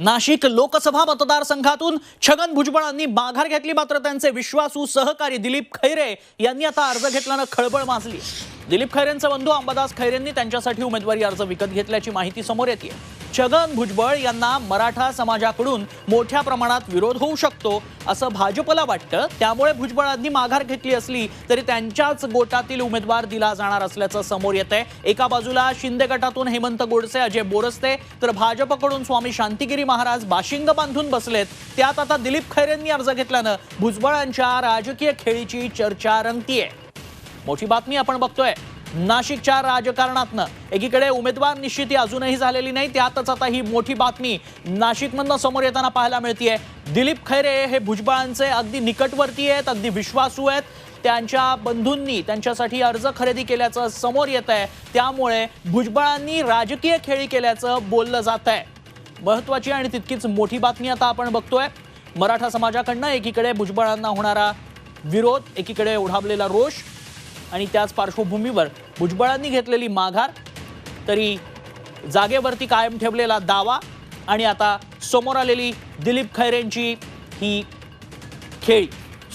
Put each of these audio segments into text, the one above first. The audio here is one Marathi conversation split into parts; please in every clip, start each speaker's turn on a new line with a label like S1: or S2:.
S1: नाशिक लोकसभा मतदारसंघातून छगन भुजबळांनी माघार घेतली मात्र त्यांचे विश्वासू सहकारी दिलीप खैरे यांनी आता अर्ज घेतल्यानं खळबळ माजली. दिलीप खैरेंचे बंधू अंबादास खैरेंनी त्यांच्यासाठी उमेदवारी अर्ज विकत घेतल्याची माहिती समोर येते छगन भुजबळ यांना मराठा समाजाकडून मोठ्या प्रमाणात विरोध होऊ शकतो असं भाजपला वाटतं. त्यामुळे भुजबळांनी माघार घेतली असली तरी त्यांच्याच गोटातील उमेदवार दिला जाणार असल्याचं समोर येत आहे एका बाजूला शिंदे गटातून हेमंत गोडसे अजय बोरसते तर भाजपकडून स्वामी शांतिगिरी महाराज बाशिंग बांधून बसलेत. त्यात आता दिलीप खैरेंनी अर्ज घेतल्यानं भुजबळांच्या राजकीय खेळीची चर्चा रंगतीये. मोठी बातमी आपण बघतोय. नाशिकच्या राजकारणातनं. एकीकडे उमेदवार निश्चिती अजूनही झालेली नाही त्यातच आता ही मोठी बातमी नाशिकमधनं समोर येताना पाहायला मिळतीये. दिलीप खैरे हे भुजबळांचे अगदी निकटवर्ती आहेत अगदी विश्वासू आहेत. त्यांच्या बंधूंनी त्यांच्यासाठी अर्ज खरेदी केल्याचं समोर येत आहे त्यामुळे भुजबळांनी राजकीय खेळी केल्याचं बोललं जात आहे महत्वाची आणि तितकीच मोठी बातमी आता आपण बघतोय. मराठा समाजाकडनं एकीकडे भुजबळांना होणारा विरोध एकीकडे ओढावलेला रोष. आणि त्याच पार्श्वभूमीवर भुजबळांनी घेतलेली माघार तरी जागेवरती कायम ठेवलेला दावा आणि आता समोर आलेली दिलीप खैरेंची ही खेळी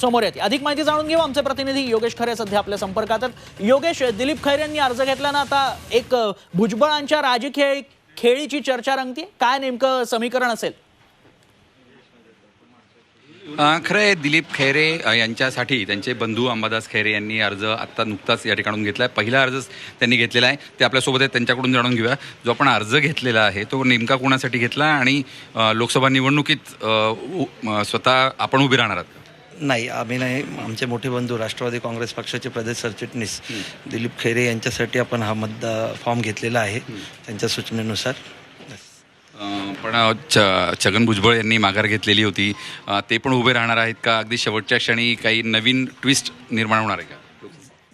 S1: समोर येते. अधिक माहिती जाणून घेऊ आमचे प्रतिनिधी योगेश खरे सध्या आपल्या संपर्कात आहेत योगेश दिलीप खैरेंनी अर्ज घेतल्यानं आता एक भुजबळांच्या राजकीय खेळीची चर्चा रंगते काय नेमकं समीकरण असेल?
S2: खरं आहे दिलीप खैरे यांच्यासाठी त्यांचे बंधू अंबादास खैरे यांनी अर्ज आत्ता नुकताच या ठिकाणून घेतला आहे पहिला अर्ज त्यांनी घेतलेला आहे. ते आपल्यासोबत आहेत त्यांच्याकडून जाणून घेऊया. जो आपण अर्ज घेतलेला आहे तो नेमका कोणासाठी घेतला आणि लोकसभा निवडणुकीत स्वतः आपण उभे राहणार आहात
S3: नाही आम्ही नाही. आमचे मोठे बंधू राष्ट्रवादी काँग्रेस पक्षाचे प्रदेश सरचिटणीस दिलीप खैरे यांच्यासाठी आपण हा मतदा फॉर्म घेतलेला आहे त्यांच्या सूचनेनुसार.
S2: पण छ छगन भुजबळ यांनी माघार घेतलेली होती. ते पण उभे राहणार आहेत का? अगदी शेवटच्या क्षणी काही नवीन ट्विस्ट निर्माण होणार आहे का?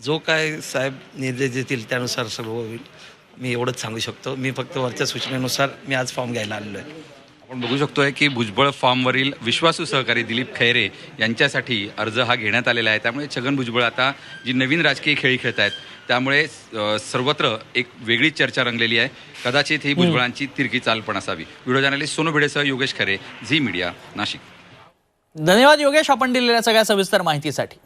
S3: जो काय साहेब निर्देश देतील त्यानुसार सर्व होईल. मी एवढंच सांगू शकतो. मी फक्त वरच्या सूचनेनुसार मी आज फॉर्म घ्यायला आलेलो आहे.
S2: आपण बघू शकतोय की भुजबळ फॉर्मवरील विश्वासू सहकारी दिलीप खैरे यांच्यासाठी अर्ज हा घेण्यात आलेला आहे. त्यामुळे छगन भुजबळ आता जी नवीन राजकीय खेळी खेळत आहेत त्यामुळे सर्वत्र एक वेगळी चर्चा रंगलेली आहे. कदाचित ही भुजबळांची तिरकी चाल पण असावी. व्हिडिओ जर्नलिस्ट सोनू भिडेसह योगेश खरे झी मीडिया नाशिक.
S1: धन्यवाद योगेश आपण दिलेल्या सगळ्या सविस्तर माहितीसाठी.